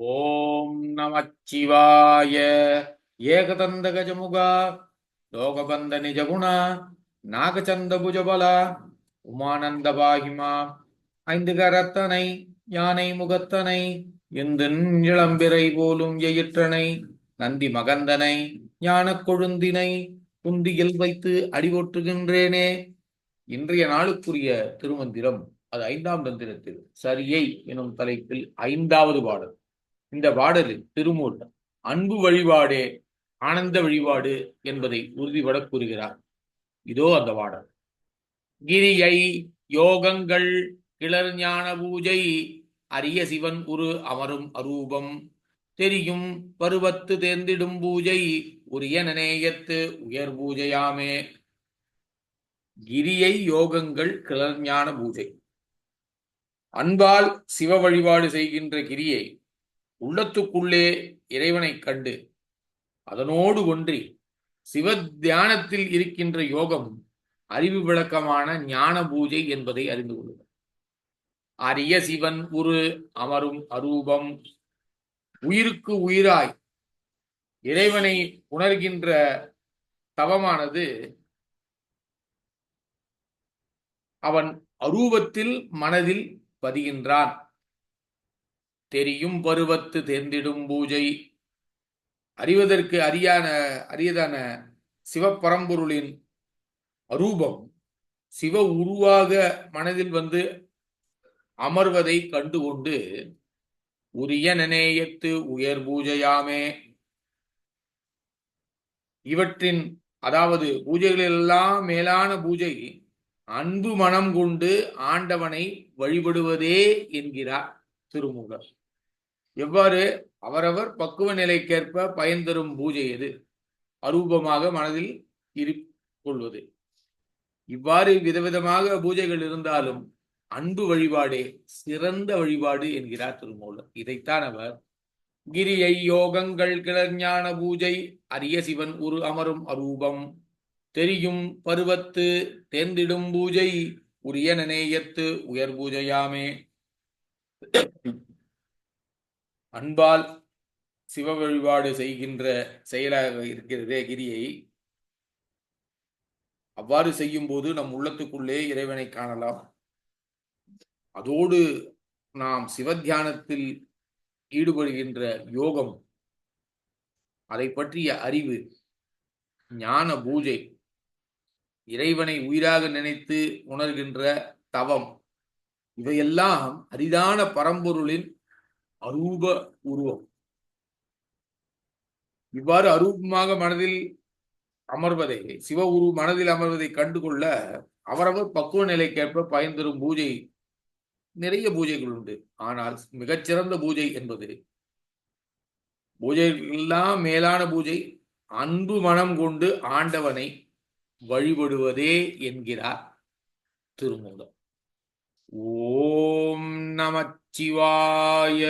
ஓம் நமச்சிவாய. ஏகதந்த கஜமுகா லோகபந்த நிஜகுண நாகச்சந்த புஜபல உமானந்த பாகிமா ஐந்து கரத்தனை யானை முகத்தனை இந்து இளம்பிறை போலும் எயிற்றனை நந்தி மகந்தனை ஞான கொழுந்தினை குந்தியில் வைத்து அடிபொற்றுகின்றேனே. இன்றைய நாளுக்குரிய திருமந்திரம் அது ஐந்தாம் தந்திரத்தில் சரியை எனும் தலைப்பில் ஐந்தாவது பாடல். இந்த பாடலில் திருமூல் அன்பு வழிபாடே ஆனந்த வழிபாடு என்பதை உறுதிபட கூறுகிறார். இதோ அந்த பாடல் கிரியை யோகங்கள் கிளர் ஞான பூஜை அரிய சிவன் உரு அமரும் அரூபம் தெரியும் பருவத்து தேர்ந்திடும் பூஜை உரிய நினையத்து உயர் பூஜையாமே. கிரியை யோகங்கள் கிளர் ஞான பூஜை. அன்பால் சிவ வழிபாடு செய்கின்ற கிரியை உள்ளத்துக்குள்ளே இறைவனைக் கண்டு அதனோடு ஒன்றி சிவ தியானத்தில் இருக்கின்ற யோகம் அறிவு விளக்கமான ஞான பூஜை என்பதை அறிந்து கொள்ளுங்கள். அரிய சிவன் உரு அமரும் அரூபம் உயிருக்கு உயிராய் இறைவனை உணர்கின்ற தவமானது அவன் அரூபத்தில் மனதில் பதிகின்றான். தெரியும் பருவத்து தேர்ந்திடும் பூஜை. அறிவதற்கு அரியான அரியதான சிவப்பரம்பொருளின் அரூபம் சிவ உருவாக மனதில் வந்து அமர்வதை கண்டுகொண்டு உரிய நினையத்து உயர் பூஜையாமே. இவற்றின் அதாவது பூஜைகளெல்லாம் மேலான பூஜை அன்பு மனம் கொண்டு ஆண்டவனை வழிபடுவதே என்கிறார் திருமுகர். எவ்வாறு அவரவர் பக்குவ நிலைக்கேற்ப பயன் தரும் பூஜை எது? அரூபமாக மனதில் இரு கொள்வது. இவ்வாறு விதவிதமாக பூஜைகள் இருந்தாலும் அன்பு வழிபாடே சிறந்த வழிபாடு என்கிறார் திருமூலர். இதைத்தான் அவர் கிரியை யோகங்கள் கிளர்ஞான பூஜை அரிய சிவன் உரு அமரும் அரூபம் தெரியும் பருவத்து தேர்ந்திடும் பூஜை உரிய நனேயத்து உயர் பூஜையாமே. அன்பால் சிவ வழிபாடு செய்கின்ற செயலாக இருக்கிறதே கிரியை. அவ்வாறு செய்யும் போது நம் உள்ளத்துக்குள்ளே இறைவனை காணலாம். அதோடு நாம் சிவத்தியானத்தில் ஈடுபடுகின்ற யோகம் அதை பற்றிய அறிவு ஞான பூஜை இறைவனை உயிராக நினைத்து உணர்கின்ற தவம் இவையெல்லாம் அரிதான பரம்பொருளின் அரூப உருவம். இவ்வாறு அரூபமாக மனதில் அமர்வதை சிவ உரு மனதில் அமர்வதை கண்டுகொள்ள அவரவர் பக்குவ நிலைக்கேற்ப பயன்தரும் பூஜை நிறைய பூஜைகள் உண்டு. ஆனால் மிகச்சிறந்த பூஜை என்பது பூஜை எல்லாம் மேலான பூஜை அன்பு மனம் கொண்டு ஆண்டவனை வழிபடுவதே என்கிறார் திருமூலம் ஓம் நமச்சிவாய.